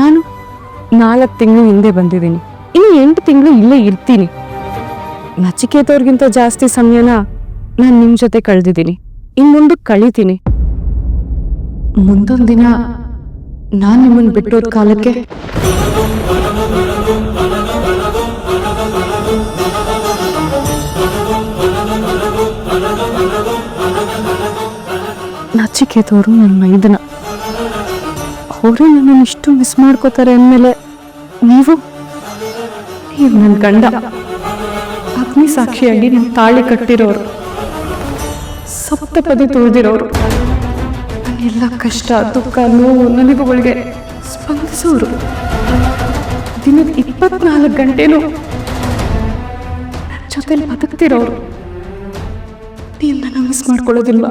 ನಾನು ನಾಲ್ಕು ತಿಂಗಳು ಹಿಂದೆ ಬಂದಿದ್ದೀನಿ. ಇನ್ನು ಎಂಟು ತಿಂಗಳು ಇಲ್ಲೇ ಇರ್ತೀನಿ. ನಚಿಕೇತವ್ರಿಗಿಂತ ಜಾಸ್ತಿ ಸಮಯನ ನಾನು ನಿಮ್ಮ ಜೊತೆ ಕಳೆದಿದ್ದೀನಿ. ಇನ್ನು ಮುಂದೆ ಕಳಿತೀನಿ. ಮುಂದೊಂದು ದಿನ ನಾನು ನಿಮ್ಮನ್ನು ಬಿಟ್ಟೋದ ಕಾಲಕ್ಕೆ ನಚಿಕೇತವರು ನನ್ನ ಮೈದನ. ಅವರು ನನ್ನನ್ನು ಇಷ್ಟು ಮಿಸ್ ಮಾಡ್ಕೋತಾರೆ ಅಂದಮೇಲೆ ನೀವು? ನೀವು ನನ್ನ ಗಂಡ. ಅಗ್ನಿ ಸಾಕ್ಷಿಯಾಗಿ ನಿಮ್ಮ ತಾಳಿ ಕಟ್ಟಿರೋರು. ಸಪ್ತಪದಿ ತುಳಿದಿರೋರು. ಎಲ್ಲ ಕಷ್ಟ, ದುಃಖ, ನೋವು ನನಗುಗಳಿಗೆ ಸ್ಪಂದಿಸೋರು. ದಿನದ ಇಪ್ಪತ್ನಾಲ್ಕು ಗಂಟೆನೂ ನನ್ನ ಜೊತೆಲಿ ಬದುಕ್ತಿರೋರು. ನೀವು ನನ್ನ ಮಿಸ್ ಮಾಡ್ಕೊಳ್ಳೋದಿಲ್ಲ